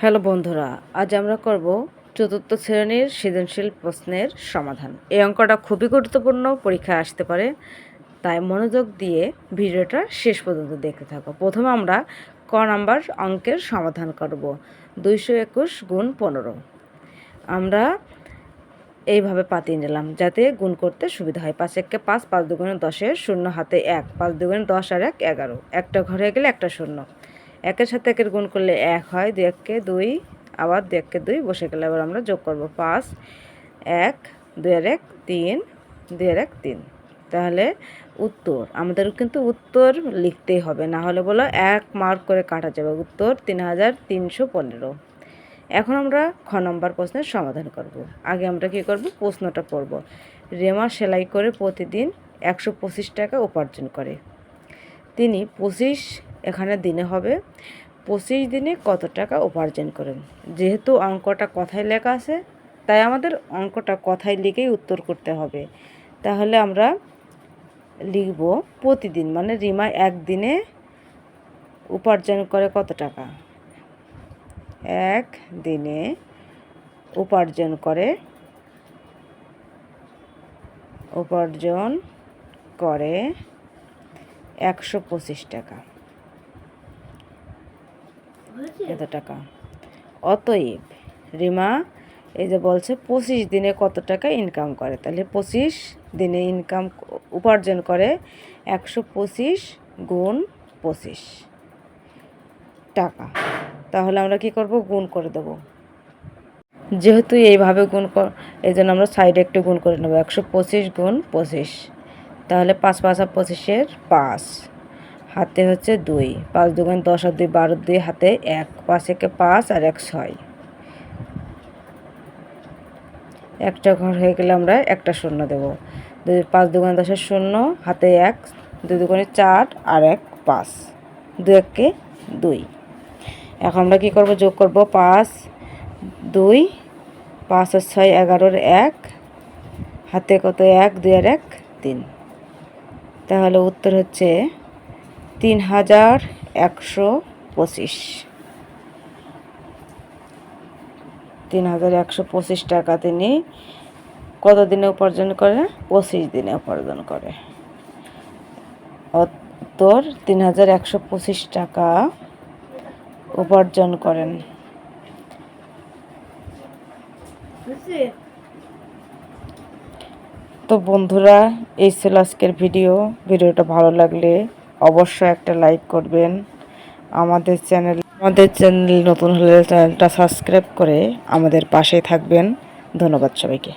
Hello বন্ধুরা, আজ আমরা করব চতুর্থ শ্রেণির সৃজনশীল প্রশ্নের সমাধান। এই অঙ্কটা খুবই গুরুত্বপূর্ণ পরীক্ষায় আসতে পারে, তাই মনোযোগ দিয়ে ভিডিওটা শেষ পর্যন্ত দেখতে থাকো। প্রথমে আমরা ক নাম্বার অঙ্কের সমাধান করব, দুইশো একুশ গুণ পনেরো। আমরা এইভাবে পাতিয়ে নিলাম, যাতে গুণ করতে সুবিধা হয়। পাঁচ এককে পাঁচ পাঁচ দুগুণে দশের শূন্য হাতে এক, পাঁচ দুগুণে দশ আর এক, এগারো। একটা ঘরে গেলে একটা শূন্য। একের সাথে একের গুণ করলে এক হয়, দুই এককে দুই, আবার দুই এককে দুই বসে গেলে আবার আমরা যোগ করব পাঁচ, এক, দুই আর এক, তিন, দুই আর এক, তিন। তাহলে উত্তর, আমাদের কিন্তু উত্তর লিখতেই হবে, না হলে বলো এক মার্ক করে কাটা যাবে, উত্তর তিন হাজার তিনশো পনেরো। এখন আমরা খ নম্বর প্রশ্নের সমাধান করব। আগে আমরা কি করব, প্রশ্নটা পড়ব। রেমা সেলাই করে প্রতিদিন একশো পঁচিশ টাকা উপার্জন করে। তিনি পঁচিশ এখানে দিনে হবে পঁচিশ দিনে কত টাকা উপার্জন করেন? যেহেতু অঙ্কটা কথায় লেখা আছে, তাই আমাদের অঙ্কটা কথায় লিখেই উত্তর করতে হবে। তাহলে আমরা লিখব প্রতিদিন মানে রিমা একদিনে উপার্জন করে কত টাকা? এক দিনে উপার্জন করে উপার্জন করে একশো পঁচিশ টাকা। এত টাকা। অতএব রিমা, এই যে বলছে পঁচিশ দিনে কত টাকা ইনকাম করে? তাহলে পঁচিশ দিনে ইনকাম উপার্জন করে একশো পঁচিশ গুণ পঁচিশ টাকা। তাহলে আমরা কি করব? গুণ করে দেব। যেহেতু এইভাবে গুণ এই জন্য আমরা সাইডে একটু গুণ করে নেব। একশো পঁচিশ গুণ পঁচিশ। তাহলে পাঁচ পাঁচ পঁচিশের পাঁচ। হাতে হচ্ছে দুই, পাঁচ দুগুণ দশ আর দুই, বারো দুই হাতে এক, পাঁচ একে পাঁচ আর এক ছয়। একটা ঘর হয়ে গেলে আমরা একটা শূন্য দেব। দুই, পাঁচ দুগুণ দশের শূন্য, হাতে এক, দুই দুগুণে চার আর এক, পাঁচ। দু এককে দুই। এখন আমরা কী করব? যোগ করব পাঁচ, দুই, পাঁচ আর ছয় এগারোর এক, হাতে কত? এক, দুই আর এক, তিন। তাহলে উত্তর হচ্ছে তিন হাজার একশো পঁচিশ। তিন হাজার একশো পঁচিশ টাকা তিনি কত দিনে উপার্জন করে? পঁচিশ দিনে উপার্জন করে। উত্তর তিন হাজার একশো পঁচিশ টাকা উপার্জন করেন। তো বন্ধুরা, এই ছিল আজকের ভিডিও। ভিডিওটা ভালো লাগলে অবশ্যই একটা লাইক করবেন। আমাদের চ্যানেল আমাদের চ্যানেল নতুন হলে চ্যানেলটা সাবস্ক্রাইব করে আমাদের পাশে থাকবেন। ধন্যবাদ সবাইকে।